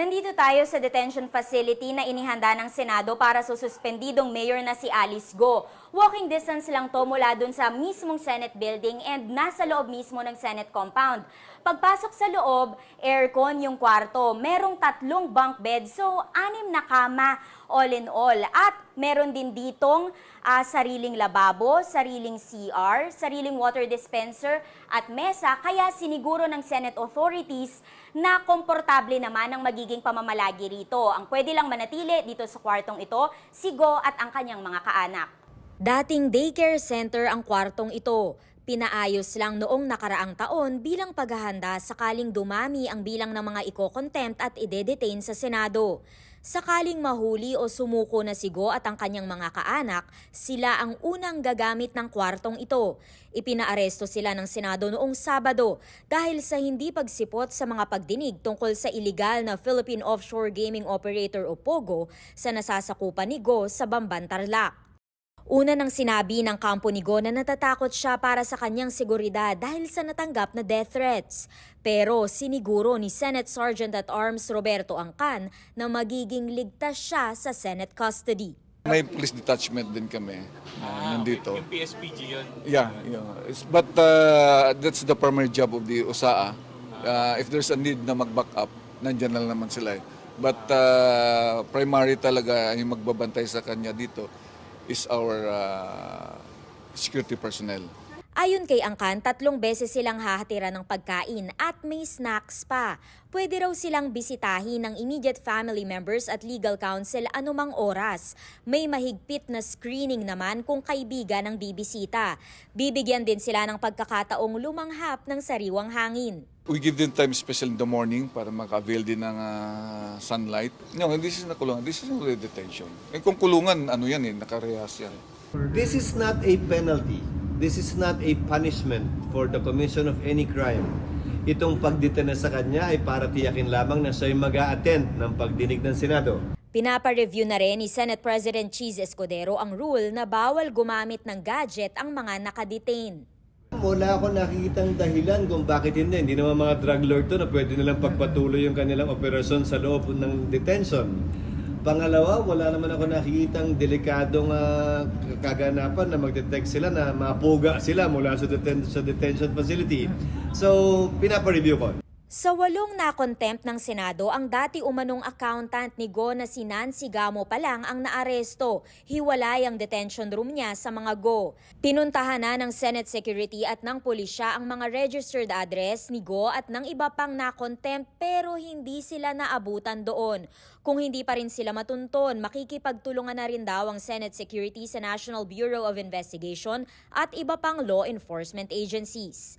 Nandito tayo sa detention facility na inihanda ng Senado para sa suspendidong mayor na si Alice Go. Walking distance lang to mula dun sa mismong Senate building and nasa loob mismo ng Senate compound. Pagpasok sa loob, aircon yung kwarto. Merong tatlong bunk bed, so anim na kama all in all. At meron din ditong ah, sariling lababo, sariling CR, sariling water dispenser at mesa. Kaya siniguro ng Senate authorities na komportable naman ang magiging pamamalagi rito. Ang pwede lang manatili dito sa kwartong ito, si Go at ang kanyang mga kaanak. Dating daycare center ang kwartong ito. Pinaayos lang noong nakaraang taon bilang paghahanda sakaling dumami ang bilang ng mga iko-contempt at ide-detain sa Senado. Sakaling mahuli o sumuko na si Go at ang kanyang mga kaanak, sila ang unang gagamit ng kwartong ito. Ipinaaresto sila ng Senado noong Sabado dahil sa hindi pagsipot sa mga pagdinig tungkol sa iligal na Philippine Offshore Gaming Operator o POGO sa nasasakupan ni Go sa Bamban Tarlac. Una nang sinabi ng kampo ni Go na natatakot siya para sa kanyang seguridad dahil sa natanggap na death threats. Pero siniguro ni Senate Sergeant at Arms Roberto Angkan na magiging ligtas siya sa Senate custody. May police detachment din kami na nandito. Yung PSPG yun. Yeah, yeah. It's- But uh, that's the primary job of the USAA. Uh, if there's a need na mag-back up, nandyan lang naman sila eh. But uh, primary talaga yung magbabantay sa kanya dito is our uh, security personnel. Ayon kay Angkan, tatlong beses silang hahatiran ng pagkain at may snacks pa. Pwede raw silang bisitahin ng immediate family members at legal counsel anumang oras. May mahigpit na screening naman kung kaibigan ang bibisita. Bibigyan din sila ng pagkakataong lumanghap ng sariwang hangin. We give them time, especially in the morning, para maka-avail din ng uh, sunlight. No, this is na kulungan. This is not detention. Eh, kung kulungan, ano yan eh, nakarehas yan. This is not a penalty. This is not a punishment for the commission of any crime. Itong pagdetena sa kanya ay para tiyakin lamang na siya'y mag attend ng pagdinig ng Senado. Pinapa-review na rin ni Senate President Cheese Escudero ang rule na bawal gumamit ng gadget ang mga nakadetain. Wala ako nakikitang dahilan kung bakit hindi. Hindi naman mga drug lord to na pwede nilang pagpatuloy yung kanilang operasyon sa loob ng detention. Pangalawa, wala naman ako nakikitang delikadong ah, kaganapan na magdetect sila na mapuga sila mula sa, deten- sa detention facility. So, pinapa-review ko. Sa walong na-contempt ng Senado, ang dati umanong accountant ni Go na si Nancy Gamo pa lang ang naaresto. Hiwalay ang detention room niya sa mga Go. Pinuntahan na ng Senate Security at ng pulisya ang mga registered address ni Go at ng iba pang na-contempt pero hindi sila naabutan doon. Kung hindi pa rin sila matunton, makikipagtulungan na rin daw ang Senate Security sa National Bureau of Investigation at iba pang law enforcement agencies.